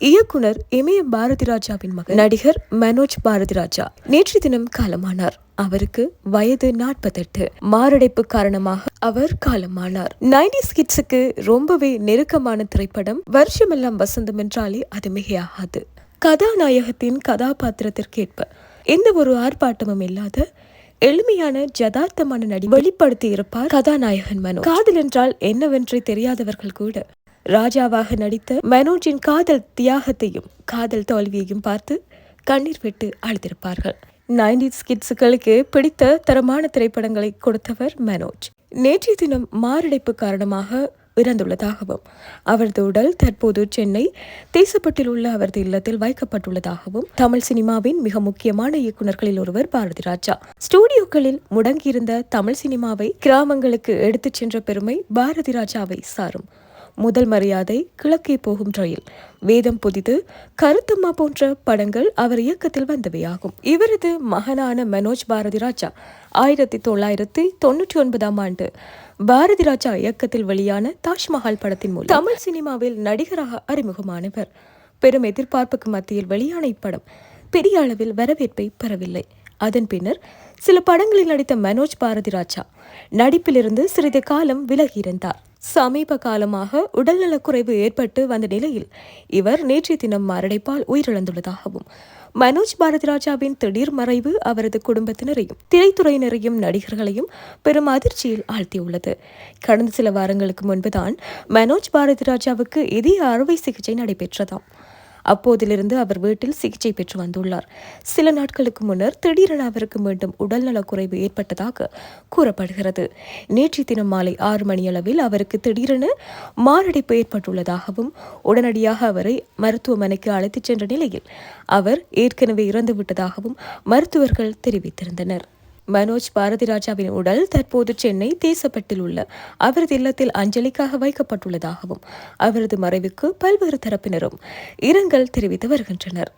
இயக்குனர் இமய பாரதி ராஜாவின் மகன் நடிகர் மனோஜ் பாரதி ராஜா நேற்று தினம் காலமானார். அவருக்கு வயது நாற்பத்தெட்டு. மாரடைப்பு காரணமாக அவர் காலமானார். நைன்டி கிட்ஸுக்கு ரொம்பவே நெருக்கமான திரைப்படம் வருஷமெல்லாம் வசந்தம் என்றாலே அது மிகையாகாது. கதாநாயகத்தின் கதாபாத்திரத்திற்கேற்ப எந்த ஒரு ஆர்ப்பாட்டமும் இல்லாத எளிமையான ஜதார்த்தமான நடி வெளிப்படுத்தி இருப்பார் கதாநாயகன் மனோ காதல் என்றால் என்னவென்றே தெரியாதவர்கள் கூட ராஜாவாக நடித்த மனோஜின் காதல் தியாகத்தையும் காதல் தோல்வியையும் பார்த்து கண்ணீர் விட்டு அழுத்திருப்பார்கள் நைன்டிஸ் கிட்ஸுகளுக்கு பிடித்த தரமான திரைப்படங்களை கொடுத்தவர் மனோஜ். நேற்றைய தினம் மாரடைப்பு காரணமாக இறந்துள்ளதாகவும் அவரது உடல் தற்போது சென்னை தேசப்பட்டில் உள்ள அவரது இல்லத்தில் வைக்கப்பட்டுள்ளதாகவும் தமிழ் சினிமாவின் மிக முக்கியமான இயக்குநர்களில் ஒருவர் பாரதி ராஜா. ஸ்டூடியோக்களில் முடங்கியிருந்த தமிழ் சினிமாவை கிராமங்களுக்கு எடுத்துச் சென்ற பெருமை பாரதி ராஜாவை சாரும். முதல் மரியாதை கிழக்கே போகும் ரயில். வேதம் புதிது கருத்தம்மா போன்ற படங்கள் அவர் இயக்கத்தில் வந்தவையாகும். இவரது மகனான மனோஜ் பாரதி ராஜா ஆயிரத்தி தொள்ளாயிரத்தி தொன்னூற்றி ஒன்பதாம் ஆண்டு பாரதி ராஜா இயக்கத்தில் வெளியான தாஜ்மஹால் படத்தின் மூலம் தமிழ் சினிமாவில் நடிகராக அறிமுகமானவர். பெரும் எதிர்பார்ப்புக்கு மத்தியில் வெளியான இப்படம் பெரிய அளவில் வரவேற்பை பெறவில்லை. அதன் பின்னர் சில படங்களில் நடித்த மனோஜ் பாரதி ராஜா நடிப்பிலிருந்து சிறிது காலம் விலகியிருந்தார் சமீப காலமாக உடல்நலக்குறைவு ஏற்பட்டு வந்த நிலையில் இவர் நேற்றைய தினம் மாரடைப்பால் உயிரிழந்துள்ளதாகவும் மனோஜ் பாரதி ராஜாவின் திடீர் மறைவு அவரது குடும்பத்தினரையும் திரைத்துறையினரையும் நடிகர்களையும் பெரும் அதிர்ச்சியில் ஆழ்த்தியுள்ளது. கடந்த சில வாரங்களுக்கு முன்புதான் மனோஜ் பாரதி ராஜாவுக்கு இதய அறுவை சிகிச்சை நடைபெற்றதாம். அப்போதிலிருந்து அவர் வீட்டில் சிகிச்சை பெற்று வந்துள்ளார். சில நாட்களுக்கு முன்னர் திடீரென அவருக்கு மீண்டும் உடல்நலக்குறைவு ஏற்பட்டதாக கூறப்படுகிறது. நேற்று தினம் மாலை ஆறு மணியளவில் அவருக்கு திடீரென மாரடைப்பு ஏற்பட்டுள்ளதாகவும் உடனடியாக அவரை மருத்துவமனைக்கு அழைத்துச் சென்ற நிலையில் அவர் ஏற்கனவே இறந்துவிட்டதாகவும் மருத்துவர்கள் தெரிவித்திருந்தனர். மனோஜ் பாரதிராஜாவின் உடல் தற்போது சென்னை தேசப்பட்டில் உள்ள அவரது இல்லத்தில் அஞ்சலிக்காக வைக்கப்பட்டுள்ளதாகவும் அவரது மறைவுக்கு பல்வேறு தரப்பினரும் இரங்கல் தெரிவித்து வருகின்றனர்.